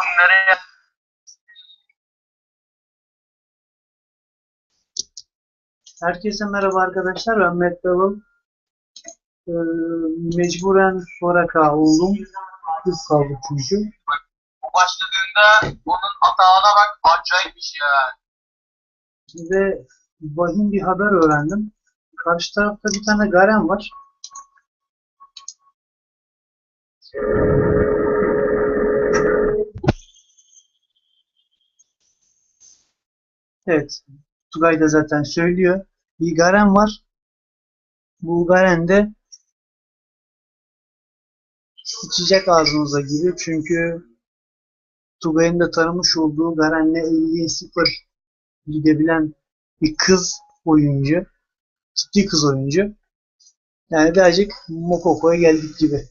Nereye? Herkese merhaba arkadaşlar. Ben Bevel. Ee, mecburen Soraka oldum. Kız kaldı çünkü. Başladığında onun atağına bak acayip bir şey ya. Ve vahim bir haber öğrendim. Karşı tarafta bir tane Garen var. Evet. Tugay da zaten söylüyor. Bir Garen var. Bu Garen de sıçacak ağzınıza gibi. Çünkü Tugay'ın da tanımış olduğu Garen'le 50'ye 0 gidebilen bir kız oyuncu. Ciddi kız oyuncu. Yani birazcık Mokoko'ya geldik gibi.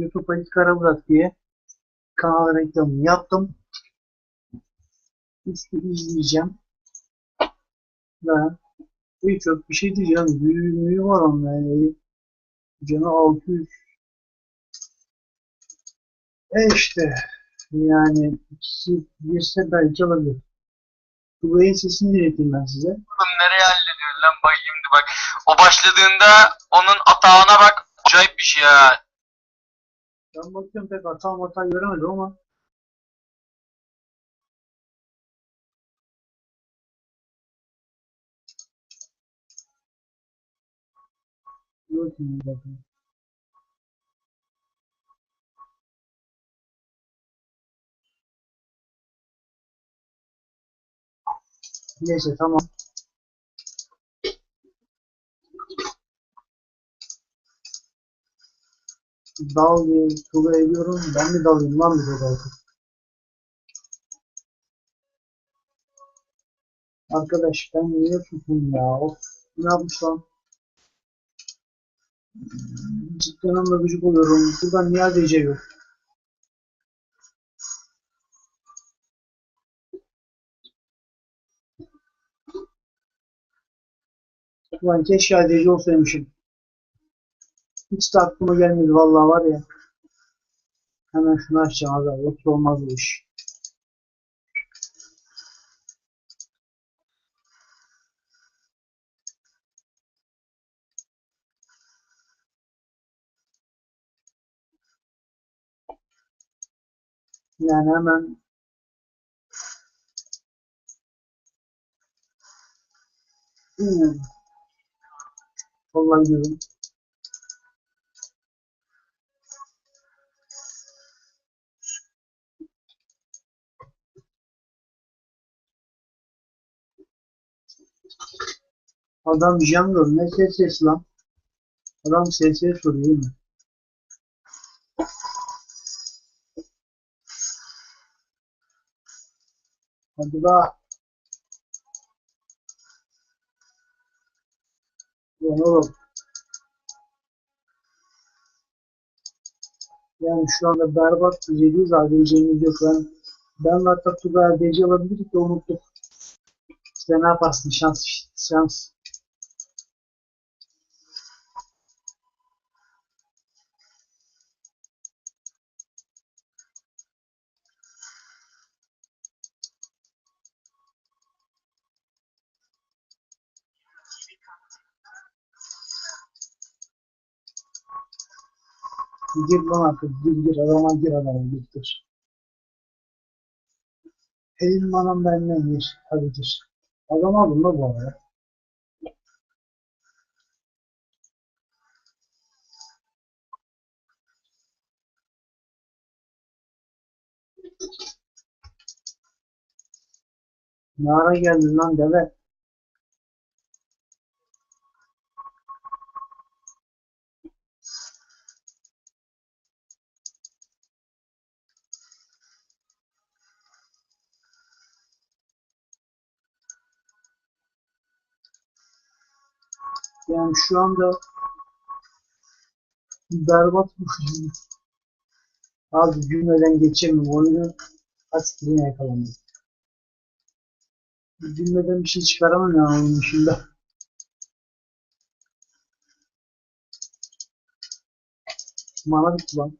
YouTube Ali Karaburak diye kanal reklamını yaptım. İşte izleyeceğim. Ve birçok bir şey diyeceğim. Büyüğü var onun yani. Canı 600. E işte yani ikisi girse belki olabilir. Tugay'ın sesini dinleteyim ben size. Nereye hallediyorsun lan bak bak. O başladığında onun atağına bak acayip bir şey ya. Ben bakıyorum pek hata hata göremedim ama Yok mu bakın. Neyse tamam. Dal diye tuğla ediyorum. Ben mi dalayım lan bir de artık. Arkadaş ben niye tutayım ya? Of. Ne yapmış lan? Cidden ama gıcık oluyorum. Buradan niye ADC yok? Ulan keşke ADC olsaymışım. Hiç de aklıma gelmedi vallahi var ya. Hemen şunu açacağım abi. Yoksa olmaz bu iş. Yani hemen Hmm. Vallahi diyorum. Adam Jungle ne ses lan? Adam ses soruyor değil mi? Hadi be. Ulan oğlum. Yani şu anda berbat düzeydeyiz ADC'miz yok. Ben, ben hatta Tuga ADC alabilirdik de unuttuk. İşte ne yaparsın şans şans. Gir lan artık gir gir adama gir adama gir gir. Elin manam benden gir. Hadi gir. Adam aldım da bu arada. Ne ara geldin lan deve? Yani şu anda berbat bir Abi cümleden geçemiyorum. Oyunu askeriye yakalandım. Cümleden bir şey çıkaramam ya oyun dışında. Mana bitti lan.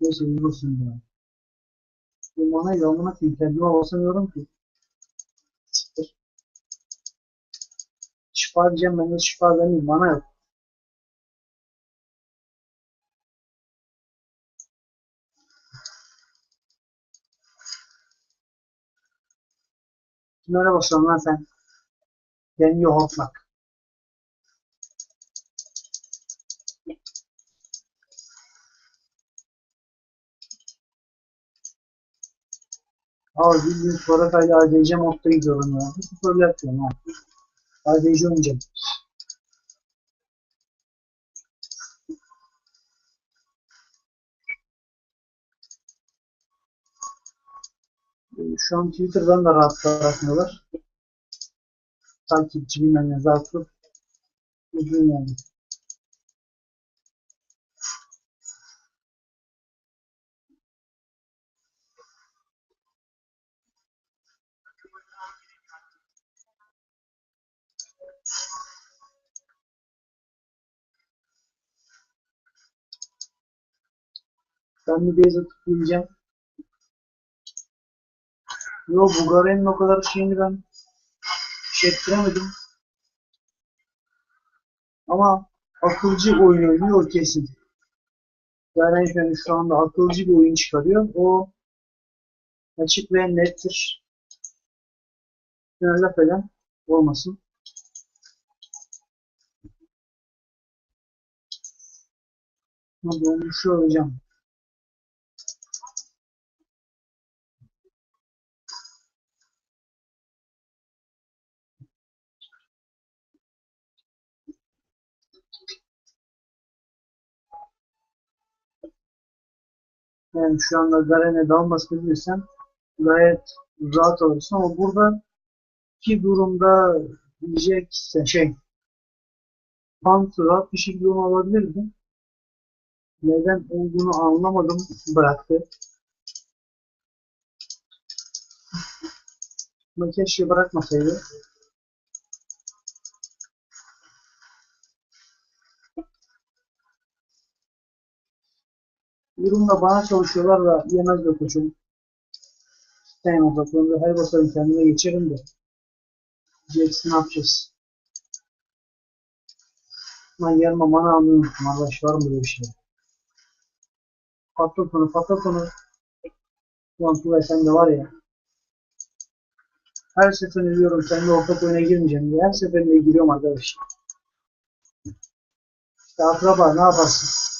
Neyse iyi ya. Bu manayı da amına kendime basamıyorum ki. Şifa diyeceğim ben de şifa vermeyeyim. Mana yok. Kimlere basıyorsun lan sen? Deniyor hortlak. Abi bildiğin Soraka'yla ADC modda gidiyorum ya. Hiç böyle yapıyorum ha. ADC oynayacağım. Ee, Şu an Twitter'dan da rahat bırakmıyorlar. Takipçi bilmem ne zarfı. Uzun yani. Ben bir base atıp geleceğim. Yo bu Garen'in o kadar şeyini ben şey ettiremedim. Ama akılcı oyun oynuyor kesin. Garen yani şu anda akılcı bir oyun çıkarıyor. O açık ve nettir. Finalde falan olmasın. Hadi onu şu olacağım. Yani şu anda Garen'e dalmasını bilirsem gayet rahat olursun ama burada ki durumda diyecekse şey Hunt rahat bir şekilde onu alabilirdi. Neden olduğunu anlamadım bıraktı. Ama keşke bırakmasaydı. Yorumda bana çalışıyorlar da yemez be koçum. Sen odaklandı. Her basarım kendime geçerim de. Jackson ne yapacağız? Lan yarma bana almayı unuttum. Arkadaş var mı böyle bir şey? Patlat onu patlat onu. Ulan Tugay sen de var ya. Her seferinde diyorum sen de ortak oyuna girmeyeceğim diye. Her seferinde giriyorum arkadaş. İşte akraba ne yaparsın?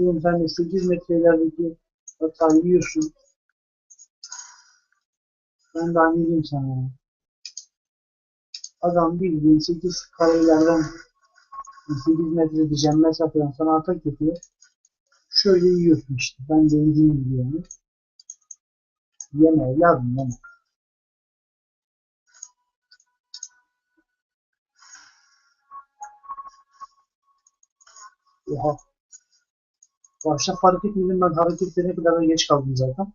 Sen de 8 metrelerdeki hatayı yiyorsun. Ben de anneyim sana ya. Adam bildiğin 8 karelerden 8 metre diyeceğim mesafeden sana atak yapıyor. Şöyle yiyorsun işte. Ben de yediğim gibi yani. Yeme evladım yeme. Oha. Başta fark etmedim ben hareketlerine kadar da geç kaldım zaten.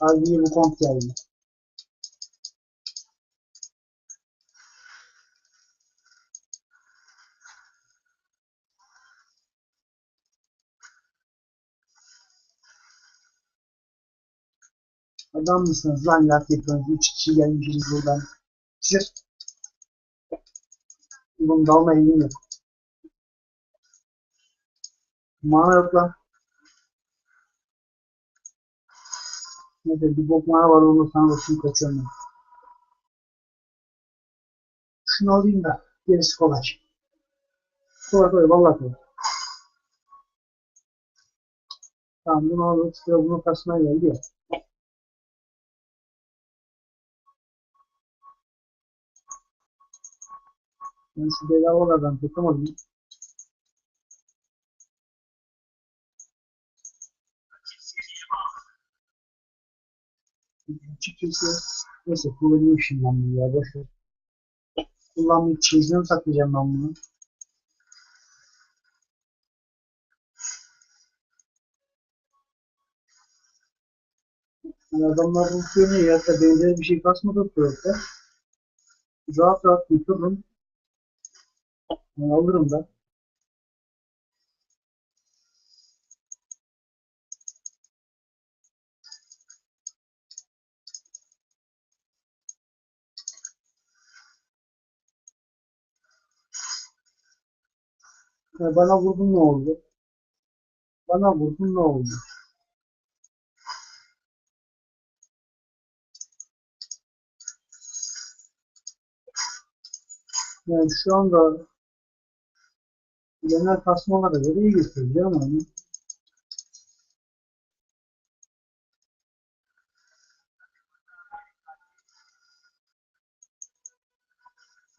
Abi bu kont geldi. Adam mısınız lan laf yapıyorsunuz? Üç kişi gelmişiz buradan. Çık. Bunun dalma eğilim yok. Mana yok lan. Neyse bir bok mana var onu sana bakayım kaçıyorum ben. Şunu alayım da gerisi kolay. Kolay kolay vallahi kolay. Tamam bunu aldık sıra bunun karşısına geldi ya. Ben şu bedavalardan tutamadım. Açıkçası neyse kullanayım şimdi ben bunu ya boş ver. Kullanmayıp çizdiğimi saklayacağım ben bunu. Yani adamlar bu ya da benzer bir şey kasmadı sürede rahat rahat götürürüm. Yani alırım da. Ya bana vurdun ne oldu? Bana vurdun ne oldu? Yani şu anda genel kasmalara göre iyi gösteriyor ama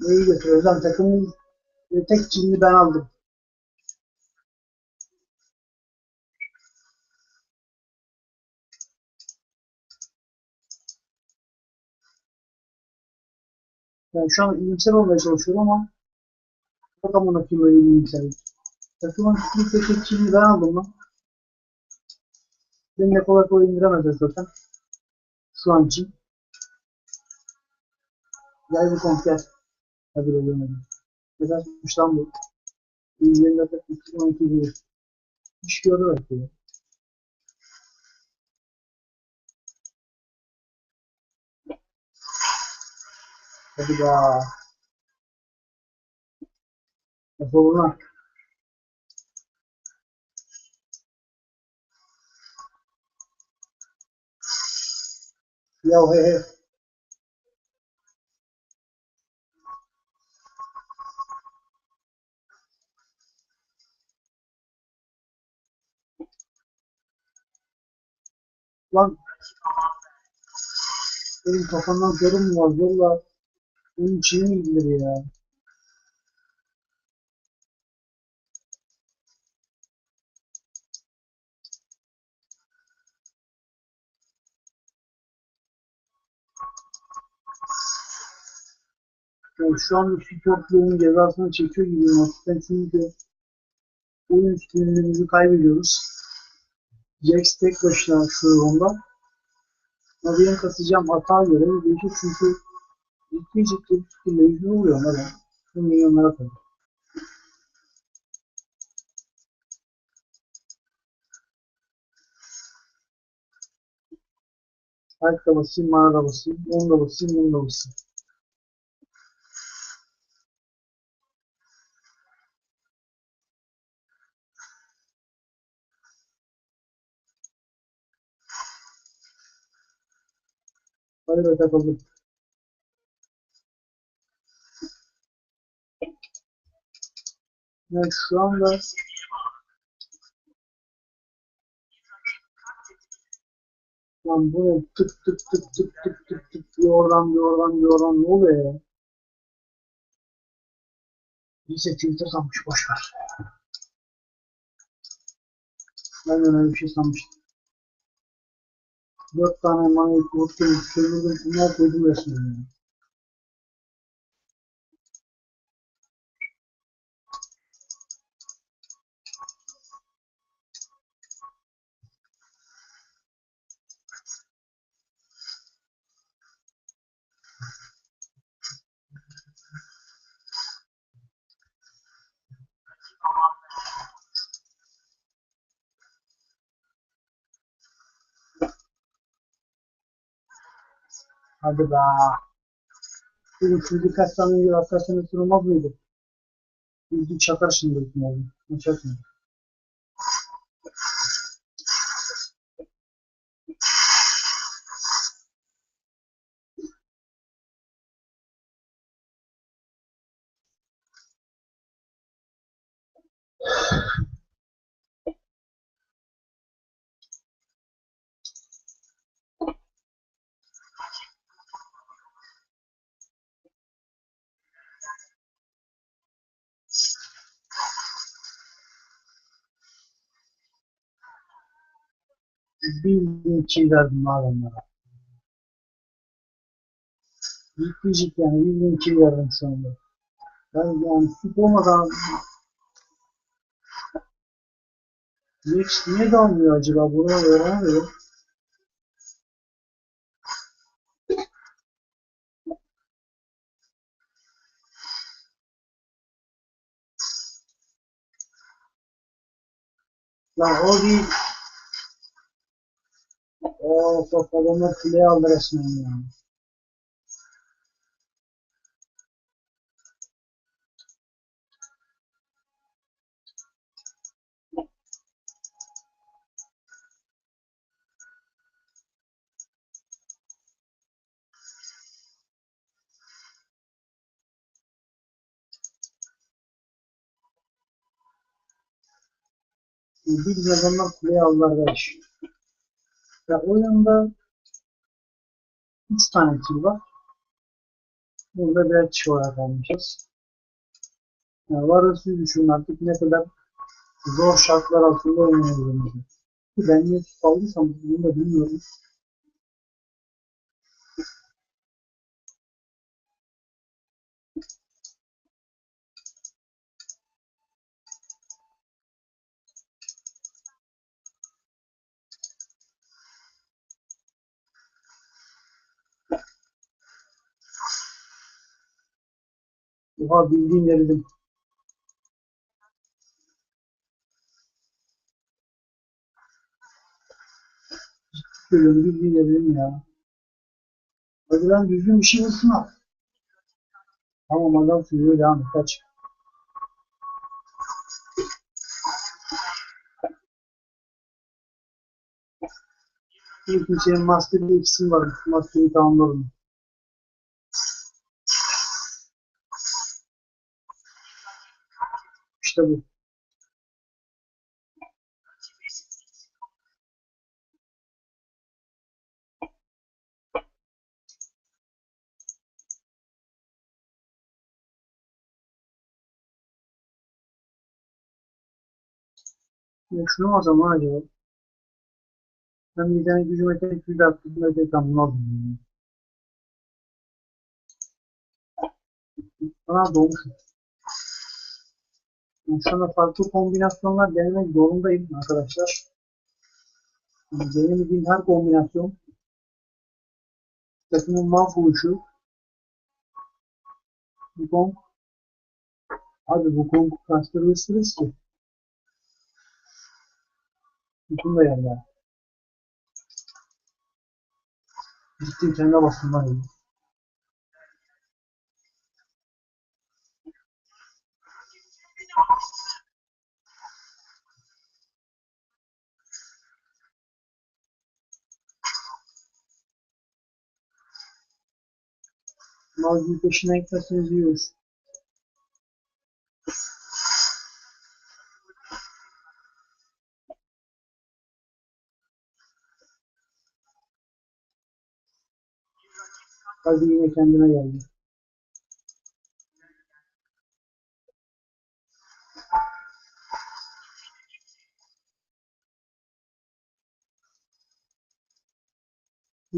iyi götürüyor. Zaten takımın tek cilini ben aldım. Yani şu an iyimser olmaya çalışıyorum ama bakalım ona kim öyle iyimser. Takımın ilk ve tek cilini ben aldım lan. Beni de kolay kolay indiremezler zaten. Şu an için. Gel bu komp. Hadi be görmedim. Ne kaçmış lan bu? 124 212 gibi. İş gördü belki. Hadi be. Lan. Ya he he. Lan benim kafamdan var? Valla benim içine mi gidilir ya? Yani şu anda toplumun cezasını çekiyor gibiyim hafiften çünkü oyun üstünlüğümüzü kaybediyoruz. Jax tek başına şu onda. Benim kasacağım hata göre değişik çünkü ciddi ciddi bir şekilde yüzünü vuruyor ben. Şu milyonlara kadar. Alp da basayım, mana da basayım, onu da basayım, bunu da basayım. Hadi be takıldım. Yani şu anda Lan bu ne? Tık tık tık tık tık tık tık bir oradan bir ne oluyor ya? Neyse Twitter sanmış boş ver. Ben öyle bir şey sanmıştım. Dört tane manayı kurttum, çevirdim, bunlar koydum resmen Hadi be. Dedim şu birkaç tane önce arkadaşlarına sorulmaz mıydı? Bilgi çakar şimdi çakmıyor. Bildiğin çiğ verdim. Ciddi ciddi yani bildiğin çiğ verdim şu anda. Ben yani süt olmadan Rex niye dalmıyor acaba? Bunu öğrenemiyorum. Lan o değil. Oo, top adamlar kuleye aldı resmen ya. Bir adamlar kuleye aldılar arkadaş. Ya oyunda 3 tane kill var. Burada birer kişi olarak kalmışız. Yani varısı düşünün artık ne kadar zor şartlar altında oynayabiliriz. Ben niye aldıysam bunu da bilmiyorum. Oha bildiğin eridim. Görüyorum bildiğin eridim ya. Hadi lan düzgün bir şey ha. Tamam adam sürüyor devam et kaç. Bir kimsenin master bir ikisi var. Master'i tamamladım. İşte bu. Ya şunu o zaman acaba. Ben bir tane gücüme tek bir aklımda tek anlamadım. Bana doğmuş. Anda farklı kombinasyonlar denemek zorundayım arkadaşlar. Denemediğim her kombinasyon takımın mahvoluşu. Bu kong abi bu kong kaçları ısırırız ki. Bütün da yerler gittim kendine bastım var Mazlum peşine gitmesiniz yiyor. Hadi yine kendine geldi.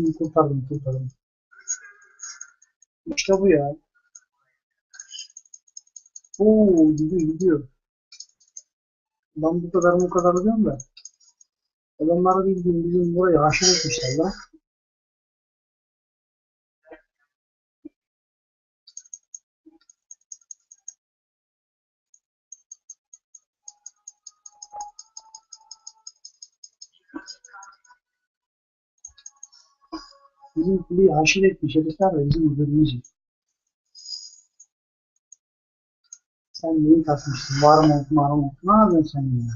Kurtardım kurtardım. İşte bu ya. Oo gidiyor gidiyor. Ben bu kadar bu kadar diyorum da. Adamlar bildiğin bizim burayı haşır etmişler lan. Bizim kuleyi haşir etmiş herifler ve bizim öldürmeyecek. Sen neyi kasmışsın? Var mı var mı? Ne yapıyorsun sen ya?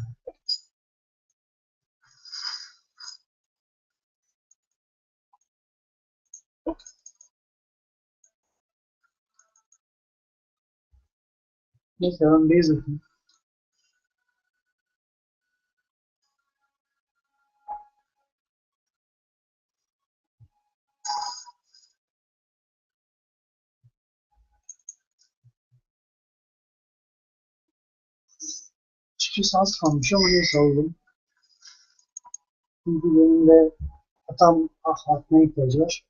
Neyse ben base. Çıkış az kalmış ama neyse aldım. Çünkü benim de atam ah atmaya ihtiyacı var.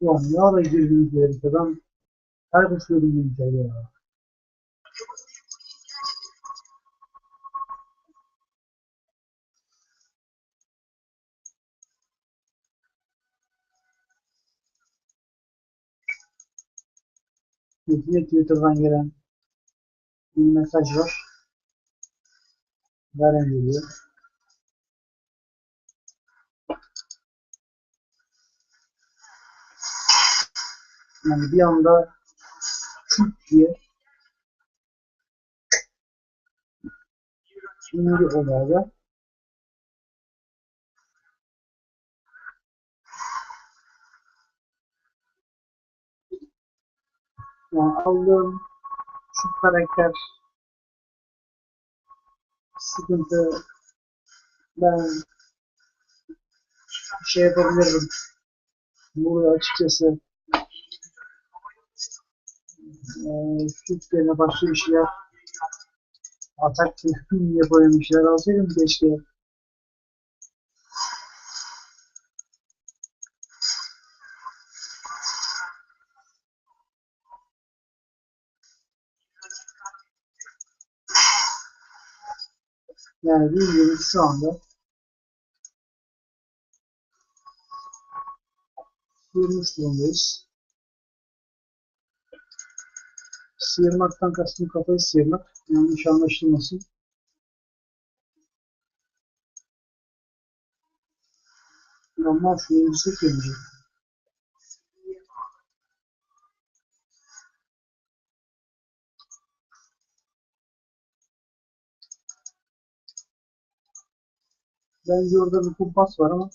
Ulan ne ara girdiniz bu herife ben kaybetiyordum bu ya. Yine Twitter'dan gelen bir mesaj var. Veren geliyor. Yani bir anda Kürt diye indi olayda. Yani aldığım şu karakter sıkıntı ben şey yapabilirim. Burada açıkçası eee Türklerine başka bir şeyler atak yapayım bir şeyler alsaydım keşke. Yani bildiğimiz şu anda sıyırmış durumdayız. Sıyırmaktan kastım kafayı sıyırmak. Yanlış anlaşılmasın. Normal şunu yüksek gelecek. Bence orada bir kumpas var ama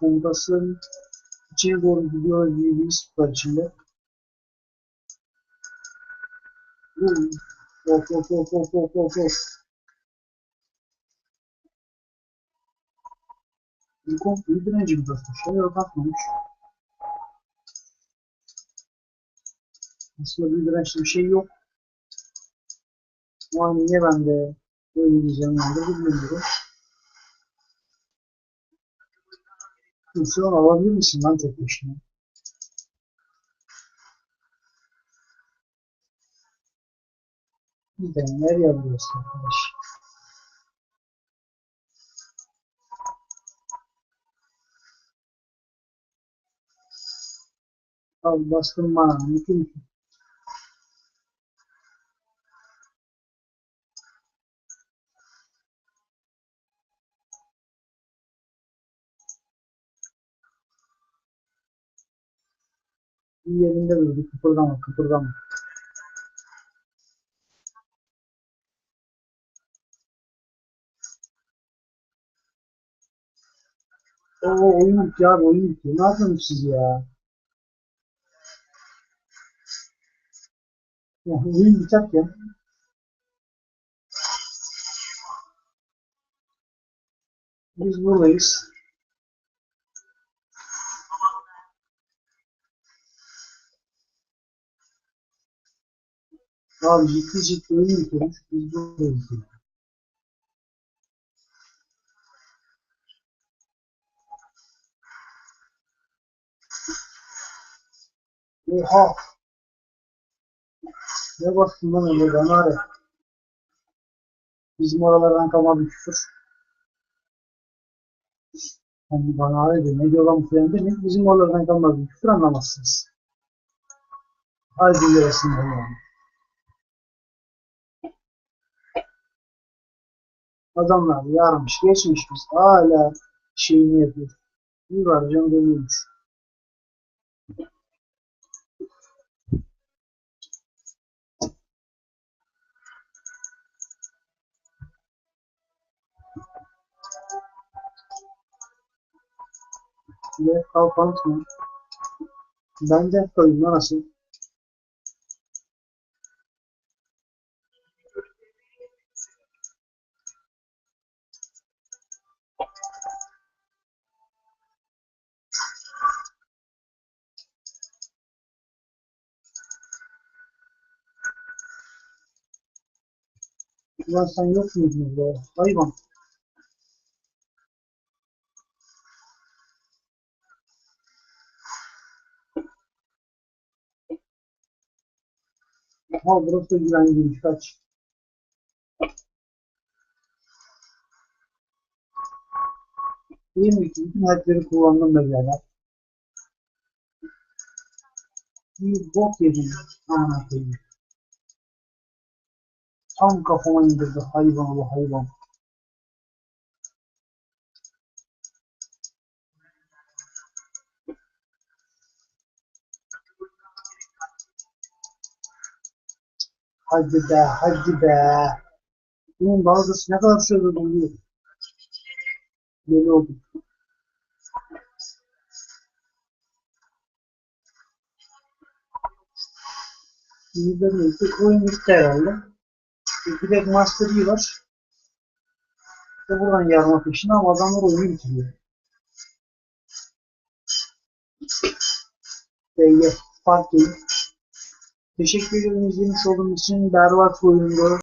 kumpasın içine doğru gidiyor gibi bir var içinde. Of of of of of of of. Bir komple direnci mi basmış? Şöyle bakmamış. Aslında bir dirençli bir şey yok. Ama niye ben de böyle diyeceğim ben de bilmiyorum. Şu an alabilir misin lan tek başına? Bir de nereye alıyorsun arkadaş? Al bastım bana. Mümkün Bir yerinde durdu. Kıpırdama, kıpırdama. Oo oyun bitti abi oyun bitti. Ne yapıyorsunuz siz ya? Ya oyun biterken biz buradayız. Abi ciddi oyun bitiyormuş. Biz buradayız. Oha! Ne bastın lan öyle bana ara. Bizim oralardan kalma bir küfür. Hani ara diyor. Ne diyor lan bu falan demeyin. Bizim oralardan kalma bir küfür anlamazsınız. Haydi yarasından yani. Adamlar yarmış geçmiş biz hala şeyini yapıyor. Bir var canım dönüyormuş. Ve kalkan mı? Ben de koyayım nasıl? Ulan sen yok muydun be? Hayvan. Ha burası da güvenliymiş kaç. İyi mi ki? Bütün harfleri kullandım da birader. Bir bok yedim. Aman. Tam kafama indirdi hayvan bu hayvan. Hadi be, hadi be. Bunun dalgası ne kadar sürede doluyor. Deli oldum. İyi de neyse oyun bitti herhalde. De Master Yi var. İşte buradan yarma peşinde ama adamlar oyunu bitiriyor. Ve fark değil. Teşekkür ederim izlemiş olduğunuz için berbat oyundu.